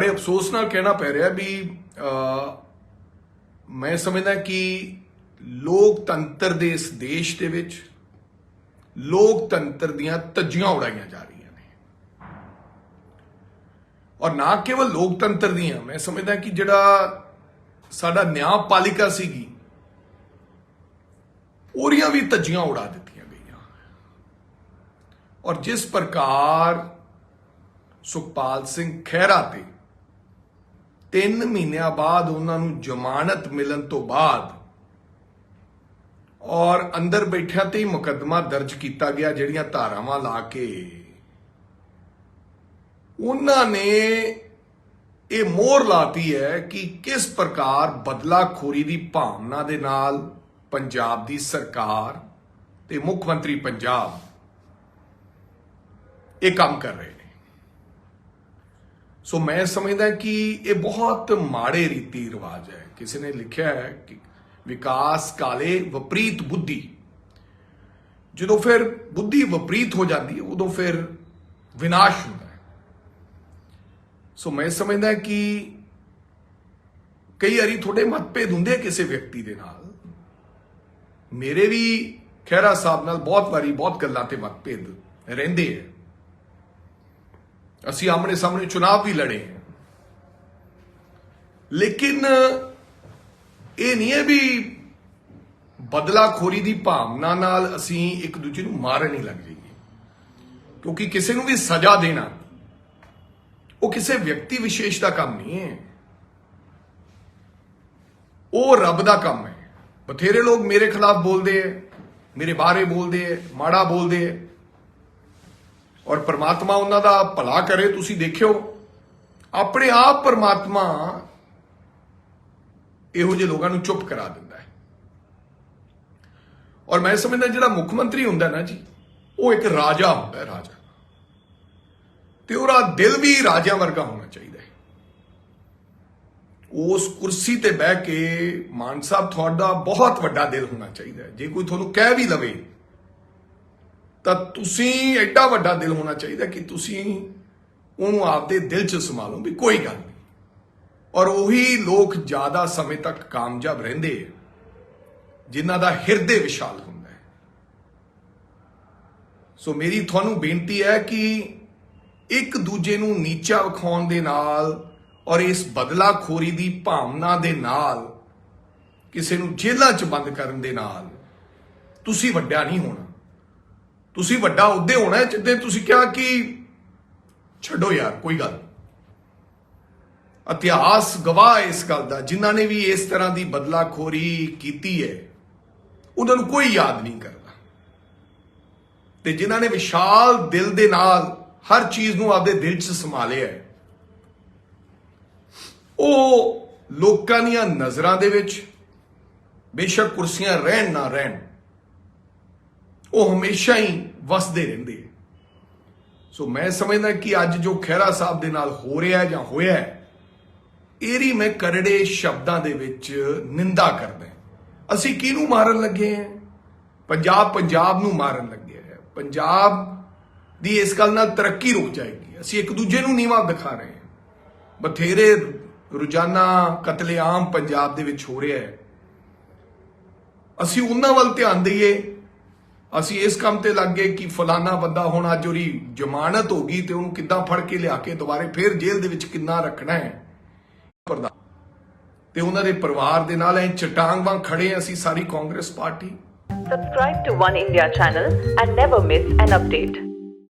ਬੜੇ ਅਫਸੋਸ ਨਾਲ ਕਹਿਣਾ ਪੈ ਰਿਹਾ ਵੀ ਮੈਂ ਸਮਝਦਾ ਕਿ ਲੋਕਤੰਤਰ ਦੇ ਇਸ ਦੇਸ਼ ਦੇ ਵਿੱਚ ਲੋਕਤੰਤਰ ਦੀਆਂ ਤੱਜੀਆਂ ਉਡਾਈਆਂ ਜਾ ਰਹੀਆਂ ਨੇ। ਔਰ ਨਾ ਕੇਵਲ ਲੋਕਤੰਤਰ ਦੀਆਂ, ਮੈਂ ਸਮਝਦਾ ਕਿ ਜਿਹੜਾ ਸਾਡਾ ਨਿਆਂਪਾਲਿਕਾ ਸੀਗੀ, ਉਹਦੀਆਂ ਵੀ ਤੱਜੀਆਂ ਉਡਾ ਦਿੱਤੀਆਂ ਗਈਆਂ। ਔਰ ਜਿਸ ਪ੍ਰਕਾਰ ਸੁਖਪਾਲ ਸਿੰਘ ਖਹਿਰਾ ਤੇ 3 ਮਹੀਨਿਆਂ ਬਾਅਦ ਉਹਨਾਂ ਨੂੰ ਜ਼ਮਾਨਤ ਮਿਲਣ ਤੋਂ ਬਾਅਦ ਔਰ ਅੰਦਰ ਬੈਠਿਆਂ ਤੇ ਹੀ ਮੁਕੱਦਮਾ ਦਰਜ ਕੀਤਾ ਗਿਆ, ਜਿਹੜੀਆਂ ਧਾਰਾਵਾਂ ਲਾ ਕੇ। ਉਹਨਾਂ ਨੇ ਇਹ ਮੋਹਰ ਲਾਤੀ ਹੈ ਕਿ ਕਿਸ ਪ੍ਰਕਾਰ ਬਦਲਾਖੋਰੀ ਦੀ ਭਾਵਨਾ ਦੇ ਨਾਲ ਪੰਜਾਬ ਦੀ ਸਰਕਾਰ ਤੇ ਮੁੱਖ ਮੰਤਰੀ ਪੰਜਾਬ ਇਹ ਕੰਮ ਕਰ ਰਹੇ ਸੋ ਮੈਂ ਸਮਝਦਾ ਕਿ ਇਹ ਬਹੁਤ ਮਾੜੇ ਰੀਤੀ ਰਿਵਾਜ ਹੈ ਕਿਸੇ ਨੇ ਲਿਖਿਆ ਹੈ ਕਿ ਵਿਕਾਸ ਕਾਲੇ ਵਿਪਰੀਤ ਬੁੱਧੀ ਜਦੋਂ ਫਿਰ ਬੁੱਧੀ ਵਿਪਰੀਤ ਹੋ ਜਾਂਦੀ ਹੈ ਉਦੋਂ ਫਿਰ ਵਿਨਾਸ਼ ਹੁੰਦਾ ਹੈ ਸੋ ਮੈਂ ਸਮਝਦਾ ਕਿ ਕਈ ਵਾਰੀ ਤੁਹਾਡੇ ਮਤਭੇਦ ਹੁੰਦੇ ਆ ਕਿਸੇ ਵਿਅਕਤੀ ਦੇ ਨਾਲ ਮੇਰੇ ਵੀ ਖਹਿਰਾ ਸਾਹਿਬ ਨਾਲ ਬਹੁਤ ਵਾਰੀ ਬਹੁਤ ਗੱਲਾਂ ਤੇ ਮਤਭੇਦ ਰਹਿੰਦੇ ਆ ਅਸੀਂ ਆਮਣੇ ਸਾਹਮਣੇ ਚੁਣਾਵ ਵੀ ਲੜੇ ਹਾਂ। ਲੇਕਿਨ ਇਹ ਨਹੀਂ ਹੈ ਵੀ ਬਦਲਾਖੋਰੀ ਦੀ ਭਾਵਨਾ ਨਾਲ ਅਸੀਂ ਇੱਕ ਦੂਜੇ ਨੂੰ ਮਾਰਨ ਹੀ ਲੱਗ ਜਾਈਏ। ਕਿਉਂਕਿ ਕਿਸੇ ਨੂੰ ਵੀ ਸਜ਼ਾ ਦੇਣਾ, ਉਹ ਕਿਸੇ ਵਿਅਕਤੀ ਵਿਸ਼ੇਸ਼ ਦਾ ਕੰਮ ਨਹੀਂ ਹੈ। ਉਹ ਰੱਬ ਦਾ ਕੰਮ ਹੈ। ਬਥੇਰੇ ਲੋਕ ਮੇਰੇ ਖਿਲਾਫ ਬੋਲਦੇ ਐ ਮੇਰੇ ਬਾਰੇ ਬੋਲਦੇ ਐ ਮਾੜਾ ਬੋਲਦੇ ਐ ਔਰ ਪਰਮਾਤਮਾ ਉਹਨਾਂ ਦਾ ਭਲਾ ਕਰੇ, ਤੁਸੀਂ ਦੇਖਿਓ, ਆਪਣੇ ਆਪ ਪਰਮਾਤਮਾ ਇਹੋ ਜਿਹੇ ਲੋਕਾਂ ਨੂੰ ਚੁੱਪ ਕਰਾ ਦਿੰਦਾ ਹੈ। ਔਰ ਮੈਂ ਸਮਝਦਾ ਜਿਹੜਾ ਮੁੱਖ ਮੰਤਰੀ ਹੁੰਦਾ ਨਾ ਜੀ, ਉਹ ਇੱਕ ਰਾਜਾ ਹੁੰਦਾ ਰਾਜਾ। ਤੇ ਉਹਦਾ ਦਿਲ ਵੀ ਰਾਜਿਆਂ ਵਰਗਾ ਹੋਣਾ ਚਾਹੀਦਾ ਹੈ। ਉਸ ਕੁਰਸੀ ਤੇ ਬਹਿ ਕੇ ਮਾਨ ਸਾਹਿਬ ਤੁਹਾਡਾ ਬਹੁਤ ਵੱਡਾ ਦਿਲ ਹੋਣਾ ਚਾਹੀਦਾ ਜੇ ਕੋਈ ਤੁਹਾਨੂੰ ਕਹਿ ਵੀ ਲਵੇ ਤਾਂ ਤੁਸੀਂ ਐਡਾ ਵੱਡਾ ਦਿਲ ਹੋਣਾ ਚਾਹੀਦਾ ਕਿ ਤੁਸੀਂ ਉਹਨੂੰ ਆਪਦੇ ਦਿਲ 'ਚ ਸੰਭਾਲੋ ਵੀ ਕੋਈ ਗੱਲ ਨਹੀਂ। ਔਰ ਉਹੀ ਲੋਕ ਜ਼ਿਆਦਾ ਸਮੇਂ ਤੱਕ ਕਾਮਯਾਬ ਰਹਿੰਦੇ ਆ, ਜਿਨ੍ਹਾਂ ਦਾ ਹਿਰਦੇ ਵਿਸ਼ਾਲ ਹੁੰਦਾ ਹੈ। ਸੋ ਮੇਰੀ ਤੁਹਾਨੂੰ ਬੇਨਤੀ ਹੈ ਕਿ ਇੱਕ ਦੂਜੇ ਨੂੰ ਨੀਚਾ ਵਿਖਾਉਣ ਦੇ ਨਾਲ ਔਰ ਇਸ ਬਦਲਾਖੋਰੀ ਦੀ ਭਾਵਨਾ ਦੇ ਨਾਲ, ਕਿਸੇ ਨੂੰ ਜੇਲ੍ਹਾਂ 'ਚ ਬੰਦ ਕਰਨ ਦੇ ਨਾਲ, ਤੁਸੀਂ ਵੱਡਾ ਨਹੀਂ ਹੋਣਾ। ਤੁਸੀਂ ਵੱਡਾ ਉਹਦੇ ਹੋਣਾ ਹੈ, ਜਿੱਦੇ ਤੁਸੀਂ ਕਿਹਾ ਕਿ ਛੱਡੋ ਯਾਰ, ਕੋਈ ਗੱਲ ਇਤਿਹਾਸ ਗਵਾਹ ਇਸ ਗੱਲ ਦਾ, ਜਿਨ੍ਹਾਂ ਨੇ ਵੀ ਇਸ ਤਰ੍ਹਾਂ ਦੀ ਬਦਲਾਖੋਰੀ ਕੀਤੀ ਹੈ, ਉਹਨਾਂ ਨੂੰ ਕੋਈ ਯਾਦ ਨਹੀਂ ਕਰਦਾ। ਤੇ ਜਿਨ੍ਹਾਂ ਨੇ ਵਿਸ਼ਾਲ ਦਿਲ ਦੇ ਨਾਲ ਹਰ ਚੀਜ਼ ਨੂੰ ਆਪਦੇ ਦਿਲ 'ਚ ਸੰਭਾਲਿਆ ਹੈ, ਉਹ ਲੋਕਾਂ ਦੀਆਂ ਨਜ਼ਰਾਂ ਦੇ ਵਿੱਚ ਬੇਸ਼ੱਕ ਕੁਰਸੀਆਂ ਰਹਿਣ ਨਾ ਰਹਿਣ ਉਹ ਹਮੇਸ਼ਾ ਹੀ ਵਸਦੇ ਰਹਿੰਦੇ ਆ। ਸੋ ਮੈਂ ਸਮਝਦਾ ਕਿ ਅੱਜ ਜੋ ਖਹਿਰਾ ਸਾਹਿਬ ਦੇ ਨਾਲ ਹੋ ਰਿਹਾ ਜਾਂ ਹੋਇਆ ਇਹਦੀ ਮੈਂ ਕਰੜੇ ਸ਼ਬਦਾਂ ਦੇ ਵਿੱਚ ਨਿੰਦਾ ਕਰਦਾ ਅਸੀਂ ਕਿਹਨੂੰ ਮਾਰਨ ਲੱਗੇ ਹਾਂ? ਪੰਜਾਬ ਪੰਜਾਬ ਨੂੰ ਮਾਰਨ ਲੱਗੇ ਹੈ ਪੰਜਾਬ ਦੀ ਇਸ ਗੱਲ ਨਾਲ ਤਰੱਕੀ ਰੁਕ ਜਾਏਗੀ। ਅਸੀਂ ਇੱਕ ਦੂਜੇ ਨੂੰ ਨੀਵਾ ਦਿਖਾ ਰਹੇ ਹਾਂ। ਬਥੇਰੇ ਰੋਜ਼ਾਨਾ ਕਤਲੇਆਮ ਪੰਜਾਬ ਦੇ ਵਿੱਚ ਹੋ ਰਿਹਾ ਹੈ। ਅਸੀਂ ਉਹਨਾਂ ਵੱਲ ਧਿਆਨ ਦਈਏ ਅਸੀਂ ਇਸ ਕੰਮ ਤੇ ਲੱਗ ਗਏ ਕਿ ਫਲਾਨਾ ਬੰਦਾ ਹੁਣ ਅੱਜ ਉਹਦੀ ਜ਼ਮਾਨਤ ਹੋ ਗਈ ਤੇ ਉਹਨੂੰ ਕਿੱਦਾਂ ਫੜ ਕੇ ਲਿਆ ਕੇ ਦੁਬਾਰੇ ਫੇਰ ਜੇਲ੍ਹ ਦੇ ਵਿੱਚ ਕਿੰਨਾ ਰੱਖਣਾ ਹੈ ਪ੍ਰਧਾਨ ਤੇ ਉਹਨਾਂ ਦੇ ਪਰਿਵਾਰ ਦੇ ਨਾਲ ਐ ਚਟਾਂਗ ਵਾਂਗ ਖੜੇ ਅਸੀਂ ਸਾਰੀ Congress party Subscribe to One India channel and never miss an update.